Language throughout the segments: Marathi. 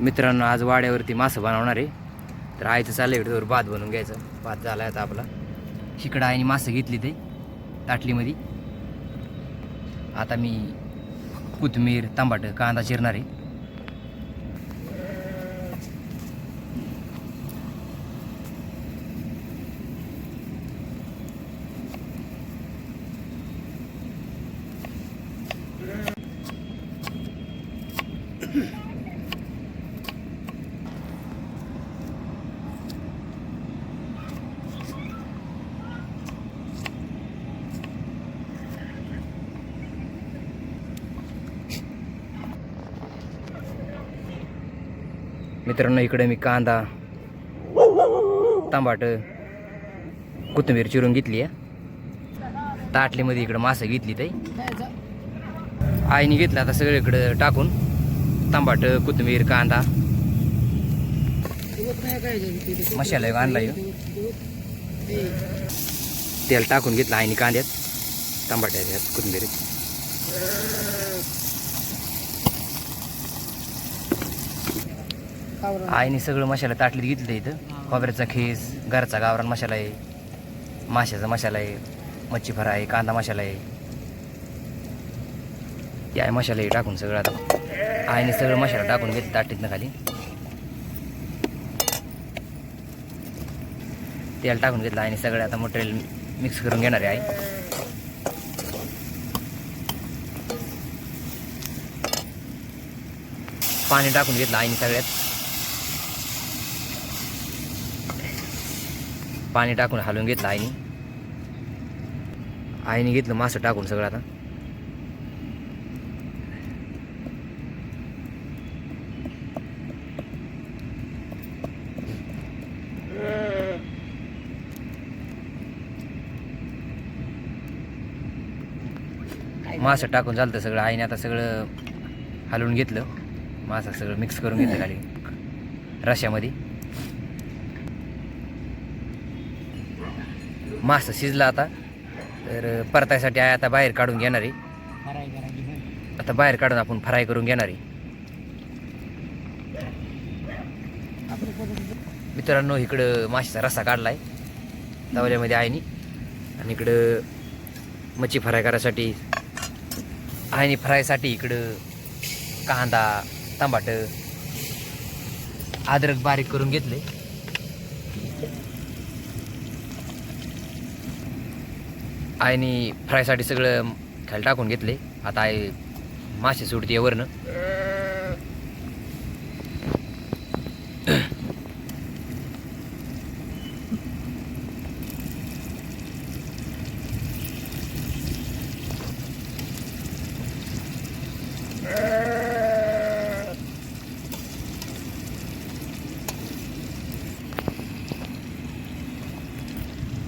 मित्रांनो आज वाड्यावरती मासं बनवणार आहे. तर आईचं चाललं इकडे भात बनवून घ्यायचं. भात झाला आता आपला. इकडं आईने मासं घेतली ते ताटलीमध्ये. आता मी कोथमीर तांबाट कांदा चिरणार आहे. मित्रांनो इकडे मी कांदा तांबाट कोथिंबीर चिरून घेतली आहे. ताटलीमध्ये इकडं मासं घेतली ते आईने घेतलं आता सगळं इकडं टाकून. तांबाट कोथिंबीर कांदा. मसाला आणला तेल टाकून घेतलं आईने कांद्यात तांबाट्यात कोथिंबीर आईने सगळं मशाला ताटलीत घेतलं इथं. खोबऱ्याचा खीस घरचा गावरान मसाला आहे. माशाचा मसाला आहे. मच्छी फ्राय कांदा मसाला आहे. ते आहे मसाला हे टाकून सगळं आता. आईने सगळं मशाला टाकून घेतलं ताटीतनं खाली. तेल टाकून घेतलं आईने सगळं. आता मटेरियल मिक्स करून घेणार आहे आई. पाणी टाकून घेतलं आईने सगळ्यात. पाणी टाकून हलवून घेतलं आईने. आईने घेतलं मासं टाकून सगळं आता. मासं टाकून झालं तर सगळं. आईने आता सगळं हलवून घेतलं. मासं सगळं मिक्स करून घेतलं खाली. रश्यामध्ये. मासं शिजला आता. तर परतायसाठी आहे आता बाहेर काढून घेणार आहे. आता बाहेर काढून आपण फ्राय करून घेणार आहे. मित्रांनो इकडं माशीचा रस्सा काढलाय. तवल्यामध्ये आईनी आणि इकडं मच्छी फ्राय करायसाठी आईने फ्रायसाठी इकडं कांदा टमाट अद्रक बारीक करून घेतले. आईने फ्रायसाठी सगळं खाली टाकून घेतले. आता आई मासे सोडते वरनं.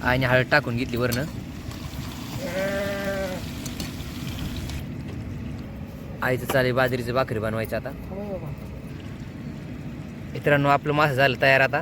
आईने हळद टाकून घेतली वरनं. आईचं चालेल बाजरीचं भाकरी बनवायचं आता. मित्रांनो आपलं मासं झालं तयार आता.